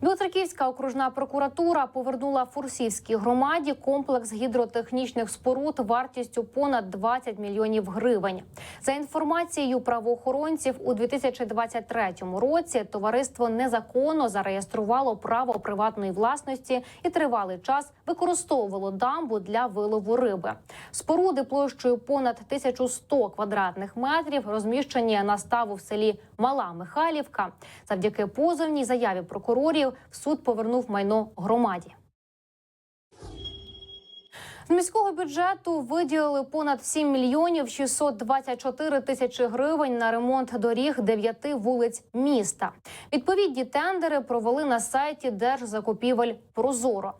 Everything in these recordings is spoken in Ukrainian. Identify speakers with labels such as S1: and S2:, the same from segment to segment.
S1: Білоцерківська окружна прокуратура повернула Фурсівській громаді комплекс гідротехнічних споруд вартістю понад 20 мільйонів гривень. За інформацією правоохоронців, у 2023 році товариство незаконно зареєструвало право приватної власності і тривалий час використовувало дамбу для вилову риби. Споруди площею понад 1100 квадратних метрів розміщені на ставу в селі Мала Михайлівка. Завдяки позовній заяві прокурорів суд повернув майно громаді. З міського бюджету виділили понад 7 мільйонів 624 тисячі гривень на ремонт доріг дев'яти вулиць міста. Відповідні тендери провели на сайті Держзакупівель Прозоро.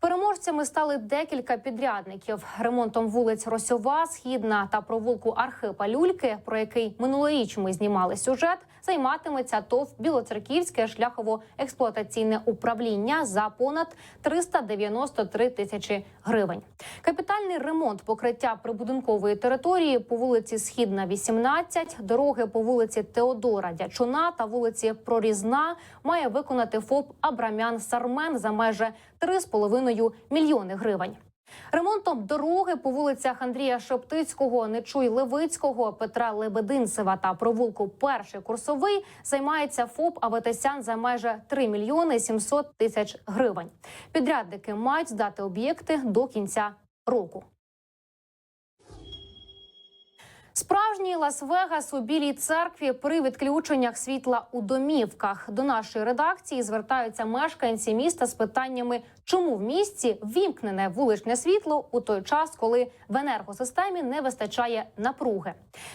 S1: Переможцями стали декілька підрядників. Ремонтом вулиць Росьова, Східна та провулку Архипа Люльки, про який минулоріч ми знімали сюжет, займатиметься ТОВ Білоцерківське шляхово-експлуатаційне управління за понад 393 тисячі гривень. Капітальний ремонт покриття прибудинкової території по вулиці Східна, 18, дороги по вулиці Теодора Дячуна та вулиці Прорізна має виконати ФОП Абрамян Сармен за майже 3,5 мільйони гривень. Ремонтом дороги по вулицях Андрія Шептицького, Нечуй Левицького, Петра Лебединцева та провулку Перший курсовий займається ФОП Аветесян за майже 3 мільйони 700 тисяч гривень. Підрядники мають здати об'єкти до кінця року. Справжній Лас-Вегас у білій церкві при відключеннях світла у домівках до нашої редакції звертаються мешканці міста з питаннями, чому в місті вімкнене вуличне світло у той час, коли в енергосистемі не вистачає напруги.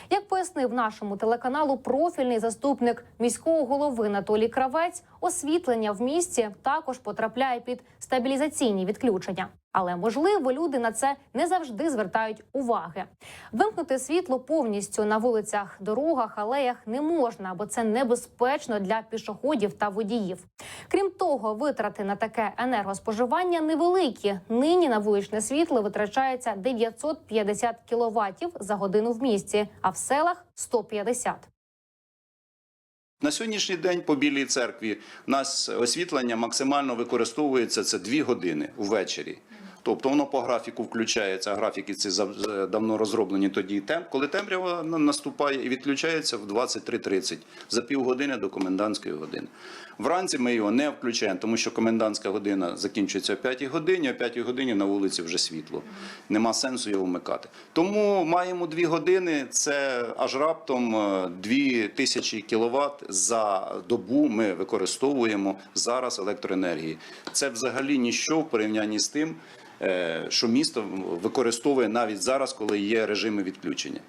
S1: Як пояснив нашому телеканалу профільний заступник міського голови Анатолій Кравець, освітлення в місті також потрапляє під стабілізаційні відключення. Але можливо, люди на це не завжди звертають уваги. Вимкнути світло повністю на вулицях, дорогах, алеях не можна, бо це небезпечно для пішоходів та водіїв. Крім того, витрати на таке енергоспоживання невеликі. Нині на вуличне світло витрачається 950 кВт за годину в місті, а в селах 150.
S2: На сьогоднішній день по Білій церкві у нас освітлення максимально використовується це 2 години ввечері. Тобто воно по графіку включається, графіки ці зав- давно розроблені тоді, тем- коли темрява наступає і відключається в 23.30 за півгодини до комендантської години. Вранці ми його не включаємо, тому що комендантська година закінчується о 5 годині, о 5 годині на вулиці вже світло. Нема сенсу його вмикати. Тому маємо 2 години, це аж раптом е, 2000 кВт за добу ми використовуємо зараз електроенергії. Це взагалі ніщо в порівнянні з тим, е, що місто використовує навіть зараз, коли є режими відключення.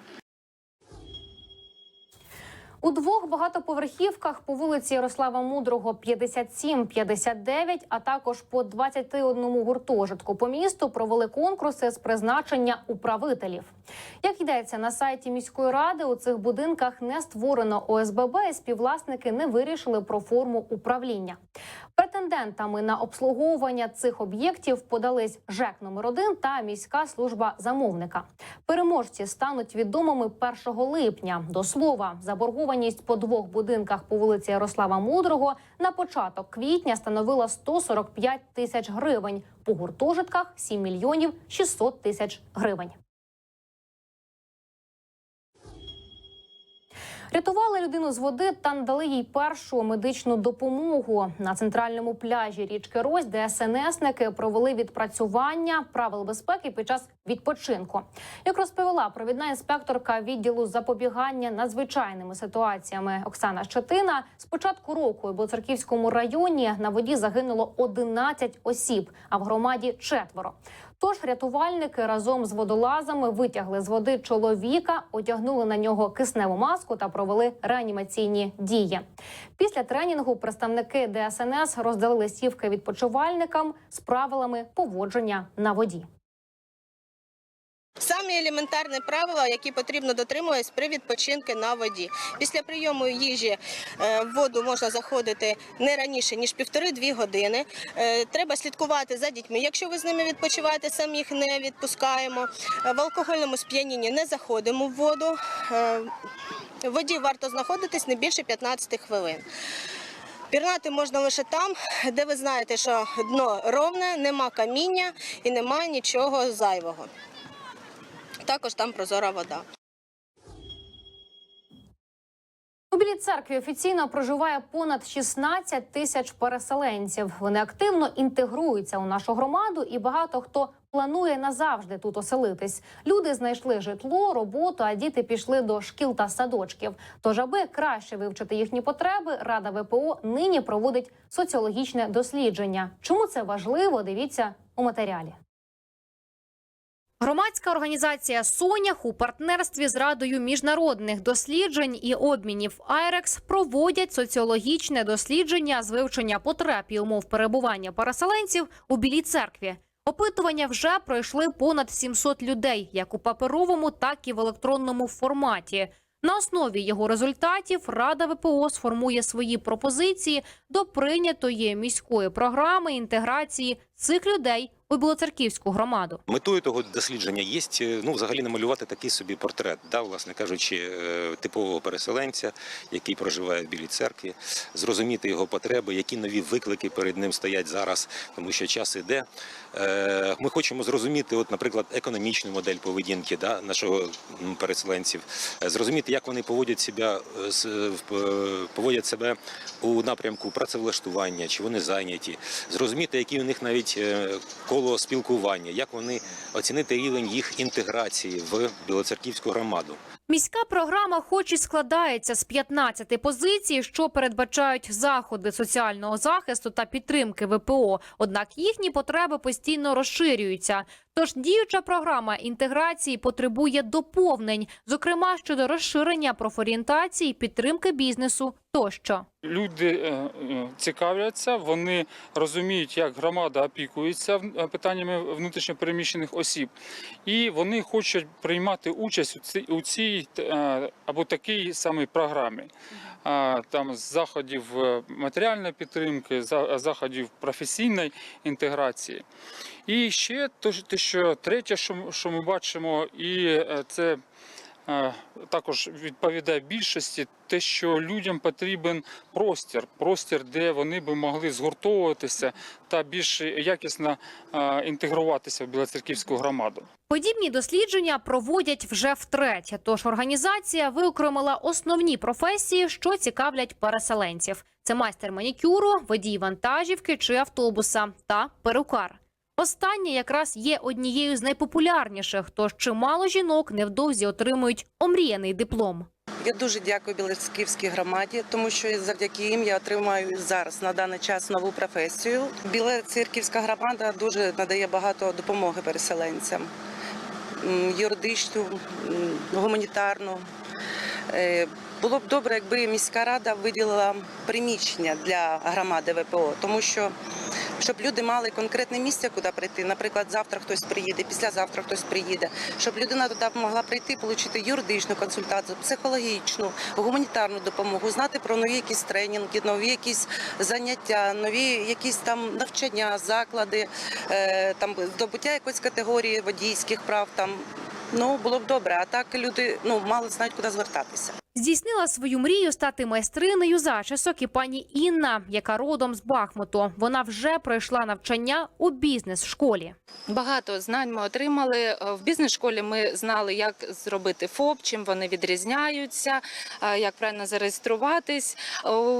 S1: У двох багатоповерхівках по вулиці Ярослава Мудрого 57-59, а також по 21 гуртожитку по місту провели конкурси з призначення управителів. Як йдеться на сайті міської ради, у цих будинках не створено ОСББ, і співвласники не вирішили про форму управління. Претендентами на обслуговування цих об'єктів подались ЖЕК номер 1 та міська служба замовника. Переможці стануть відомими 1 липня. До слова, заборгованість по двох будинках по вулиці Ярослава Мудрого на початок квітня становила 145 тисяч гривень. По гуртожитках 7 мільйонів 600 тисяч гривень. Рятували людину з води та надали їй першу медичну допомогу на центральному пляжі річки Рось, де СНСники провели відпрацювання правил безпеки під час відпочинку. Як розповіла провідна інспекторка відділу запобігання надзвичайними ситуаціями Оксана Щетина, з початку року у Білоцерківському районі на воді загинуло 11 осіб, а в громаді четверо. Тож рятувальники разом з водолазами витягли з води чоловіка, одягнули на нього кисневу маску та провели реанімаційні дії. Після тренінгу представники ДСНС роздали листівки відпочивальникам з правилами поводження на воді.
S3: Самі елементарні правила, які потрібно дотримуватись при відпочинку на воді. Після прийому їжі е, в воду можна заходити не раніше ніж півтори-дві години. Е, Треба слідкувати за дітьми. Якщо ви з ними відпочиваєте, самих не відпускаємо. Е, В алкогольному сп'янінні не заходимо в воду. В воді варто знаходитись не більше 15 хвилин. Пірнати можна лише там, де ви знаєте, що дно ровне, нема каміння і немає нічого зайвого. Також там прозора вода.
S1: У Білій церкві офіційно проживає понад 16 тисяч переселенців. Вони активно інтегруються у нашу громаду, і багато хто планує назавжди тут оселитись. Люди знайшли житло, роботу, а діти пішли до шкіл та садочків. Тож, аби краще вивчити їхні потреби, Рада ВПО нині проводить соціологічне дослідження. Чому це важливо? Дивіться у матеріалі. Громадська організація Сонях у партнерстві з Радою міжнародних досліджень і обмінів Айрекс проводять соціологічне дослідження з вивчення потреб і умов перебування переселенців у Білій церкві. Опитування вже пройшли понад 700 людей, як у паперовому, так і в електронному форматі. На основі його результатів Рада ВПО сформує свої пропозиції до прийнятої міської програми інтеграції цих людей у громаду.
S4: Метою того дослідження є ну, взагалі намалювати такий собі портрет, да, власне кажучи, е, типового переселенця, який проживає в Білій церкві, зрозуміти його потреби, які нові виклики перед ним стоять зараз, тому що час іде. Е, Ми хочемо зрозуміти, от, наприклад, економічну модель поведінки да, нашого переселенців, е, зрозуміти, як вони поводять себе, е, е, е, поводять себе у напрямку працевлаштування, чи вони зайняті, зрозуміти, які у них навіть е, коло спілкування, як вони оцінити рівень їх інтеграції в Білоцерківську громаду.
S1: Міська програма, хоч і складається з 15 позицій, що передбачають заходи соціального захисту та підтримки ВПО. Однак їхні потреби постійно розширюються. Тож діюча програма інтеграції потребує доповнень, зокрема щодо розширення профорієнтації, підтримки бізнесу тощо.
S5: Люди е, е, цікавляться, вони розуміють, як громада опікується е, питаннями внутрішньопереміщених осіб, і вони хочуть приймати участь у цій, або такій самій програмі. Там заходів е, матеріальної підтримки, заходів професійної інтеграції. І ще те, що третє, що, ми бачимо, і е, це також відповідає більшості, те, що людям потрібен простір, простір, де вони би могли згуртовуватися та більш якісно інтегруватися в білоцерківську громаду.
S1: Подібні дослідження проводять вже втретє. Тож організація виокремила основні професії, що цікавлять переселенців: це майстер манікюру, водій вантажівки чи автобуса та перукар. Останнє якраз є однією з найпопулярніших, тож чимало жінок невдовзі отримують омріяний диплом.
S6: Я дуже дякую Білоцерківській громаді, тому що завдяки їм я отримаю зараз на даний час нову професію. Білоцерківська громада дуже надає багато допомоги переселенцям юридичну, гуманітарну. Е, Було б добре, якби міська рада виділила приміщення для громади ВПО, тому що щоб люди мали конкретне місце, куди прийти. Наприклад, завтра хтось приїде, післязавтра хтось приїде, щоб людина туди могла прийти, отримати юридичну консультацію, психологічну, гуманітарну допомогу, знати про нові якісь тренінги, нові якісь заняття, нові якісь там навчання, заклади, е, там здобуття якоїсь категорії водійських прав. Там ну було б добре. А так люди ну мало знають, куди звертатися.
S1: Здійснила свою мрію стати майстринею зачісок і пані Інна, яка родом з Бахмуту. Вона вже пройшла навчання у бізнес-школі.
S7: Багато знань ми отримали Е, в бізнес-школі. Ми знали, як зробити ФОП, чим вони відрізняються, е, як правильно зареєструватись.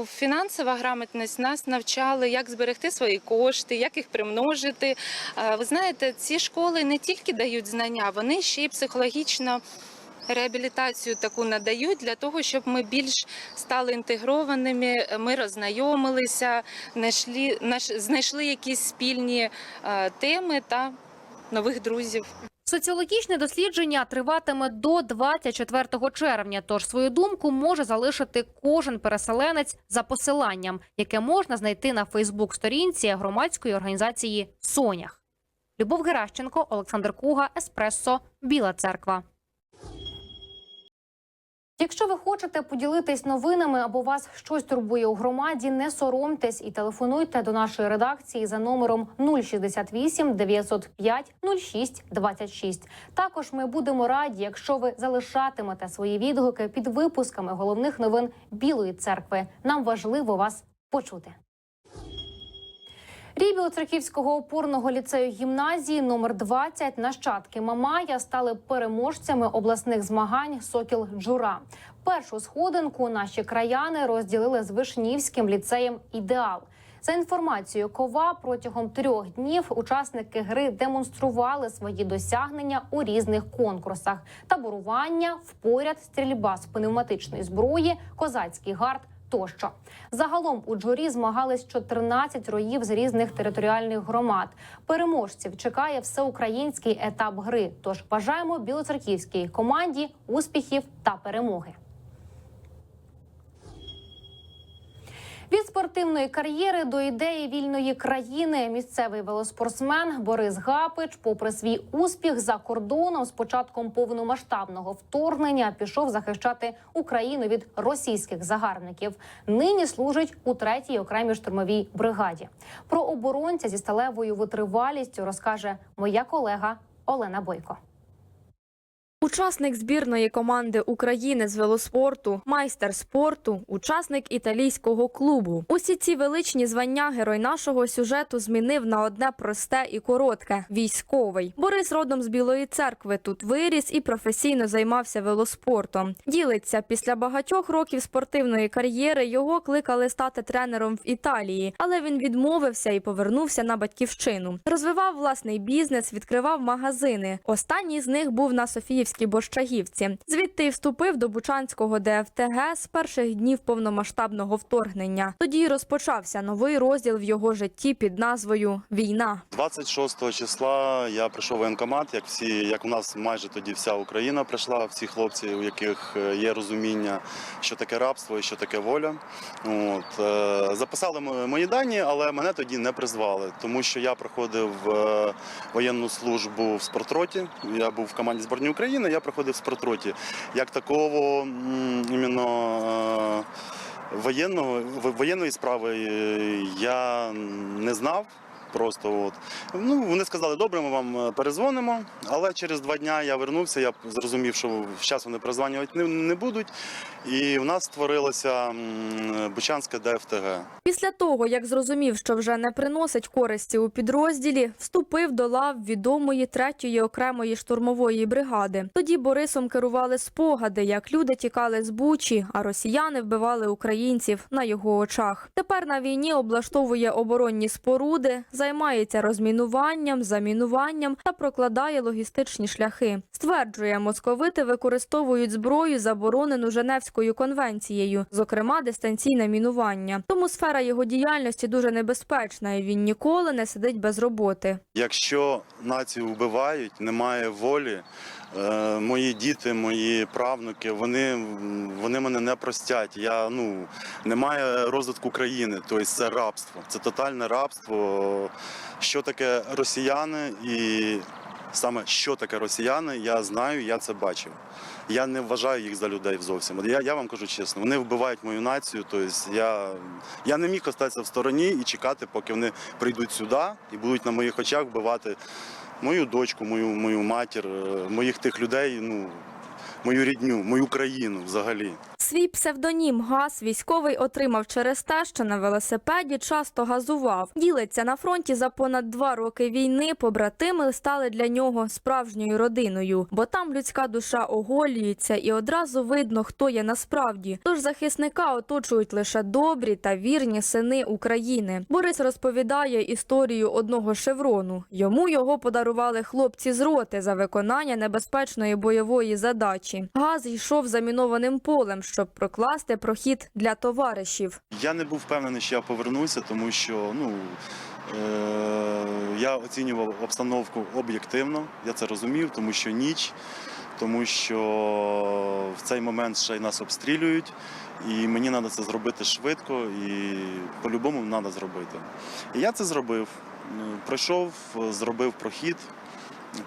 S7: Фінансова грамотність нас навчали, як зберегти свої кошти, як їх примножити. Е, Ви знаєте, ці школи не тільки дають знання, вони ще й психологічно. Реабілітацію таку надають для того, щоб ми більш стали інтегрованими, ми роззнайомилися, знайшли, знайшли якісь спільні е, теми та нових друзів.
S1: Соціологічне дослідження триватиме до 24 червня. Тож свою думку може залишити кожен переселенець за посиланням, яке можна знайти на Фейсбук-сторінці громадської організації Сонях. Любов Геращенко, Олександр Куга, Еспресо, Біла Церква. Якщо ви хочете поділитись новинами або вас щось турбує у громаді, не соромтесь і телефонуйте до нашої редакції за номером 068 905 06 26. Також ми будемо раді, якщо ви залишатимете свої відгуки під випусками головних новин Білої церкви. Нам важливо вас почути. Рій Білоцерківського опорного ліцею гімназії номер 20 нащадки Мамая стали переможцями обласних змагань Сокіл Джура. Першу сходинку наші краяни розділили з Вишнівським ліцеєм Ідеал. За інформацією кова протягом трьох днів учасники гри демонстрували свої досягнення у різних конкурсах: таборування, впоряд, стрільба з пневматичної зброї, козацький гард тощо. Загалом у джурі змагались 14 роїв з різних територіальних громад. Переможців чекає всеукраїнський етап гри. Тож бажаємо білоцерківській команді успіхів та перемоги. Від спортивної кар'єри до ідеї вільної країни місцевий велоспортсмен Борис Гапич, попри свій успіх за кордоном, з початком повномасштабного вторгнення пішов захищати Україну від російських загарбників. Нині служить у третій окремій штурмовій бригаді. Про оборонця зі сталевою витривалістю розкаже моя колега Олена Бойко.
S8: Учасник збірної команди України з велоспорту, майстер спорту, учасник італійського клубу. Усі ці величні звання герой нашого сюжету змінив на одне просте і коротке військовий. Борис родом з Білої церкви тут виріс і професійно займався велоспортом. Ділиться після багатьох років спортивної кар'єри його кликали стати тренером в Італії, але він відмовився і повернувся на батьківщину. Розвивав власний бізнес, відкривав магазини. Останній з них був на Софіївській Борщагівці. Звідти й вступив до Бучанського ДФТГ з перших днів повномасштабного вторгнення. Тоді й розпочався новий розділ в його житті під назвою Війна.
S9: 26 числа я прийшов в воєнкомат, як всі, як у нас майже тоді вся Україна прийшла, всі хлопці, у яких е, є розуміння, що таке рабство і що таке воля. От е, записали мої дані, але мене тоді не призвали, тому що я проходив е, воєнну службу в спортроті. Я був в команді збірної України. Я проходив в спортроті. Як такого іменно. е, Воєнного воєнної справи е, я не знав. Просто от ну вони сказали, добре, ми вам е, перезвонимо. Але через два дня я вернувся. Я зрозумів, що зараз вони перезванювати не, будуть. І в нас створилося м, Бучанське ДФТГ.
S8: Після того, як зрозумів, що вже не приносить користі у підрозділі, вступив до лав відомої третьої окремої штурмової бригади. Тоді Борисом керували спогади, як люди тікали з Бучі, а росіяни вбивали українців на його очах. Тепер на війні облаштовує оборонні споруди, займається розмінуванням, замінуванням та прокладає логістичні шляхи. Стверджує, московити використовують зброю, заборонену Женевською конвенцією, зокрема дистанційне мінування. Тому сфера його діяльності дуже небезпечна, і він ніколи не сидить без роботи.
S9: Якщо націю вбивають, немає волі. Е, Мої діти, мої правнуки, вони, вони мене не простять. Я ну немає розвитку країни, тобто це рабство, це тотальне рабство. Що таке росіяни, і саме що таке росіяни, я знаю, я це бачив. Я не вважаю їх за людей зовсім. Я, я вам кажу чесно, вони вбивають мою націю. Тобто я, я не міг остатися в стороні і чекати, поки вони прийдуть сюди і будуть на моїх очах вбивати мою дочку, мою, мою матір, е, моїх тих людей, ну, мою рідню, мою країну взагалі.
S8: Свій псевдонім Газ військовий отримав через те, що на велосипеді часто газував. Ділиться на фронті за понад два роки війни. Побратими стали для нього справжньою родиною, бо там людська душа оголюється і одразу видно, хто є насправді. Тож захисника оточують лише добрі та вірні сини України. Борис розповідає історію одного шеврону. Йому його подарували хлопці з роти за виконання небезпечної бойової задачі. Газ йшов замінованим полем, щоб прокласти прохід для товаришів.
S9: Я не був впевнений, що я повернуся, тому що ну, е- я оцінював обстановку об'єктивно, я це розумів, тому що ніч, тому що в цей момент ще й нас обстрілюють, і мені треба це зробити швидко і по-любому треба зробити. І я це зробив. М, Пройшов, зробив прохід.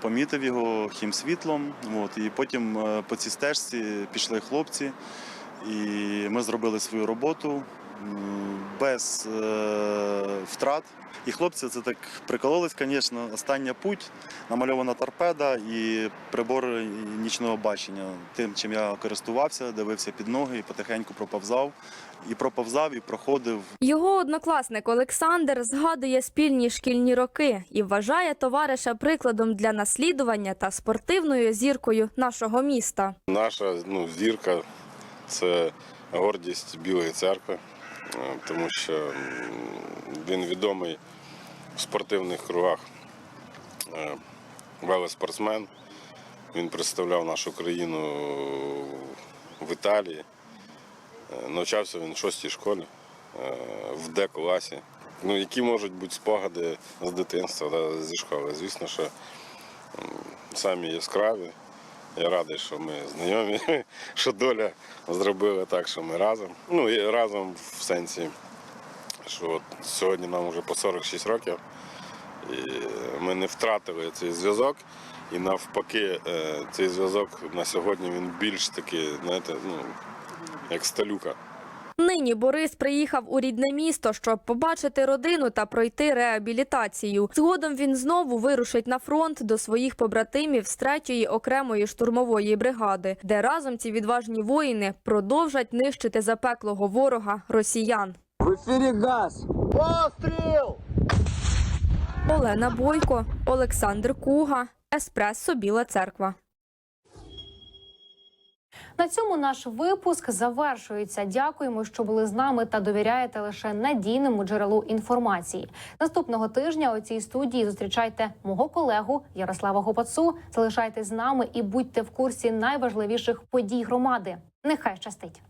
S9: Помітив його хімсвітлом, от, і потім е, по цій стежці пішли хлопці, і ми зробили свою роботу. Без е, втрат. І хлопці це так прикололись, звісно. Остання путь, намальована торпеда і прибор нічного бачення. Тим, чим я користувався, дивився під ноги і потихеньку проповзав. І проповзав, і проходив
S8: Його однокласник Олександр згадує спільні шкільні роки і вважає товариша прикладом для наслідування та спортивною зіркою нашого міста.
S10: Наша ну, зірка це гордість Білої церкви, тому що він відомий в спортивних кругах е, велоспортсмен. Він представляв нашу країну в Італії. Е, Навчався він в шостій школі, е, в Д-класі. Ну, які можуть бути спогади з дитинства, да, зі школи. Звісно, що самі яскраві. Я радий, що ми знайомі, що доля зробила так, що ми разом. Ну і разом в сенсі, що от сьогодні нам вже по 46 років, і ми не втратили цей зв'язок. І навпаки, е, цей зв'язок на сьогодні він більш такий, знаєте, ну, як сталюка.
S8: Нині Борис приїхав у рідне місто, щоб побачити родину та пройти реабілітацію. Згодом він знову вирушить на фронт до своїх побратимів з 3-ї окремої штурмової бригади, де разом ці відважні воїни продовжать нищити запеклого ворога росіян.
S11: В эфире газ. Пострел!
S8: Олена Бойко, Олександр Куга, Еспресо Біла Церква.
S1: На цьому наш випуск завершується. Дякуємо, що були з нами та довіряєте лише надійному джерелу інформації. Наступного тижня у цій студії зустрічайте мого колегу Ярослава Гопацу. Залишайтесь з нами і будьте в курсі найважливіших подій громади. Нехай щастить.